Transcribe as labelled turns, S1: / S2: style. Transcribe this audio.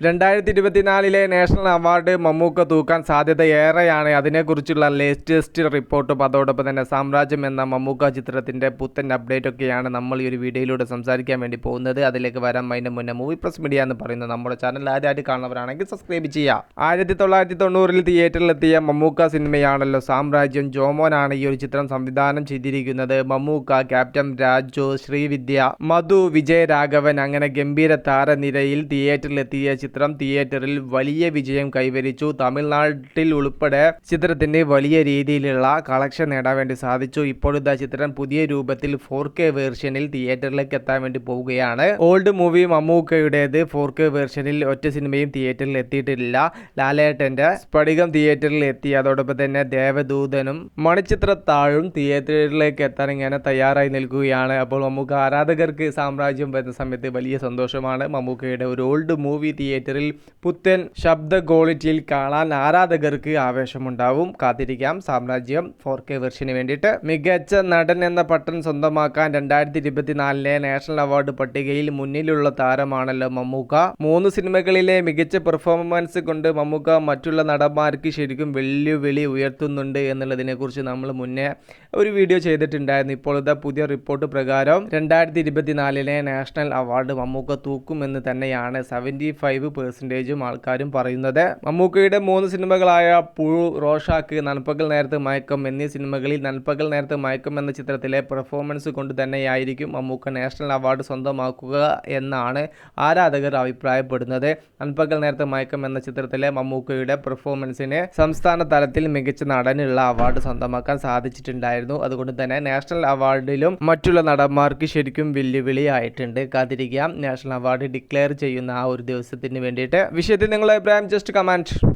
S1: രണ്ടായിരത്തി ഇരുപത്തിനാലിലെ national award Mammukka തൂക്കാൻ സാധ്യത ഏറെയാണ്. അതിനെക്കുറിച്ചുള്ള ലേറ്റസ്റ്റ് റിപ്പോർട്ടും അതോടൊപ്പം തന്നെ സാമ്രാജ്യം എന്ന മമ്മൂക്ക ചിത്രത്തിന്റെ പുത്തൻ അപ്ഡേറ്റ് ഒക്കെയാണ് നമ്മൾ ഈ ഒരു വീഡിയോയിലൂടെ സംസാരിക്കാൻ വേണ്ടി പോകുന്നത്. അതിലേക്ക് വരാൻ അതിന് മുന്നേ മൂവി പ്രസ് മീഡിയ എന്ന് പറയുന്നത് നമ്മുടെ ചാനൽ ആദ്യമായിട്ട് കാണുന്നവരാണെങ്കിൽ സബ്സ്ക്രൈബ് ചെയ്യുക. ആയിരത്തി തൊള്ളായിരത്തി തൊണ്ണൂറിൽ തിയേറ്ററിലെത്തിയ മമ്മൂക്ക സിനിമയാണല്ലോ സാമ്രാജ്യം. ജോമോനാണ് ഈ ഒരു ചിത്രം സംവിധാനം ചെയ്തിരിക്കുന്നത്. മമ്മൂക്ക ക്യാപ്റ്റൻ രാജു ശ്രീവിദ്യ മധു വിജയരാഘവൻ അങ്ങനെ ഗംഭീര താരനിരയിൽ തിയേറ്ററിലെത്തിയ ചിത്രം തിയേറ്ററിൽ വലിയ വിജയം കൈവരിച്ചു. തമിഴ്നാട്ടിൽ ഉൾപ്പെടെ ചിത്രത്തിന്റെ വലിയ രീതിയിലുള്ള കളക്ഷൻ നേടാൻ വേണ്ടി സാധിച്ചു. ഇപ്പോഴത്തെ ചിത്രം പുതിയ രൂപത്തിൽ ഫോർ കെ വേർഷനിൽ തിയേറ്ററിലേക്ക് എത്താൻ വേണ്ടി പോവുകയാണ്. ഓൾഡ് മൂവി മമ്മൂക്കയുടേത് ഫോർ കെ വേർഷനിൽ ഒറ്റ സിനിമയും തിയേറ്ററിൽ എത്തിയിട്ടില്ല. ലാലേട്ടന്റെ സ്ഫടികം തിയേറ്ററിൽ എത്തി. അതോടൊപ്പം തന്നെ ദേവദൂതനും മണിച്ചിത്രത്താഴും തിയേറ്ററിലേക്ക് എത്താൻ ഇങ്ങനെ തയ്യാറായി നിൽക്കുകയാണ്. അപ്പോൾ മമ്മൂക്ക ആരാധകർക്ക് സാമ്രാജ്യം വരുന്ന സമയത്ത് വലിയ സന്തോഷമാണ് മമ്മൂക്കയുടെ ഒരു ഓൾഡ് മൂവി തിയേറ്ററിൽ പുത്തൻ ശബ്ദ ക്വാളിറ്റിയിൽ കാണാൻ ആരാധകർക്ക് ആവേശമുണ്ടാവും. കാത്തിരിക്കാം. സാമ്രാജ്യം ഫോർ കെ വെർഷന് വേണ്ടിയിട്ട് മികച്ച നടൻ എന്ന പട്ടം സ്വന്തമാക്കാൻ രണ്ടായിരത്തി ഇരുപത്തിനാലിലെ നാഷണൽ അവാർഡ് പട്ടികയിൽ മുന്നിലുള്ള താരമാണല്ലോ മമ്മൂക്ക. മൂന്ന് സിനിമകളിലെ മികച്ച പെർഫോമൻസ് കൊണ്ട് മമ്മൂക്ക മറ്റുള്ള നടന്മാർക്ക് ശരിക്കും വെല്ലുവിളി ഉയർത്തുന്നുണ്ട് എന്നുള്ളതിനെ കുറിച്ച് നമ്മൾ മുന്നേ ഒരു വീഡിയോ ചെയ്തിട്ടുണ്ടായിരുന്നു. ഇപ്പോൾ ഇതാ പുതിയ റിപ്പോർട്ട് പ്രകാരം രണ്ടായിരത്തി ഇരുപത്തിനാലിലെ നാഷണൽ അവാർഡ് മമ്മൂക്ക തൂക്കുമെന്ന് തന്നെയാണ് സെവന്റി ഫൈവ് പെർസെന്റേജും ആൾക്കാരും പറയുന്നത്. മമ്മൂക്കയുടെ മൂന്ന് സിനിമകളായ പുഴു റോഷാക്ക് നൻപകൽ നേരത്തെ മയക്കം എന്നീ സിനിമകളിൽ നൻപകൽ നേരത്തെ മയക്കം എന്ന ചിത്രത്തിലെ പെർഫോമൻസ് കൊണ്ട് തന്നെയായിരിക്കും മമ്മൂക്ക നാഷണൽ അവാർഡ് സ്വന്തമാക്കുക എന്നാണ് ആരാധകർ അഭിപ്രായപ്പെടുന്നത്. നൻപകൽ നേരത്തെ മയക്കം എന്ന ചിത്രത്തിലെ മമ്മൂക്കയുടെ പെർഫോമൻസിന് സംസ്ഥാന തലത്തിൽ മികച്ച നടനുള്ള അവാർഡ് സ്വന്തമാക്കാൻ സാധിച്ചിട്ടുണ്ടായിരുന്നു. അതുകൊണ്ട് തന്നെ നാഷണൽ അവാർഡിലും മറ്റുള്ള നടന്മാർക്ക് ശരിക്കും വെല്ലുവിളിയായിട്ടുണ്ട്. കാത്തിരിക്കാം. നാഷണൽ അവാർഡ് ഡിക്ലെയർ ചെയ്യുന്ന ആ ഒരു ദിവസത്തിന് വേണ്ടിയിട്ട് വിഷയത്തിൽ നിങ്ങളുടെ അഭിപ്രായം ജസ്റ്റ് കമന്റ്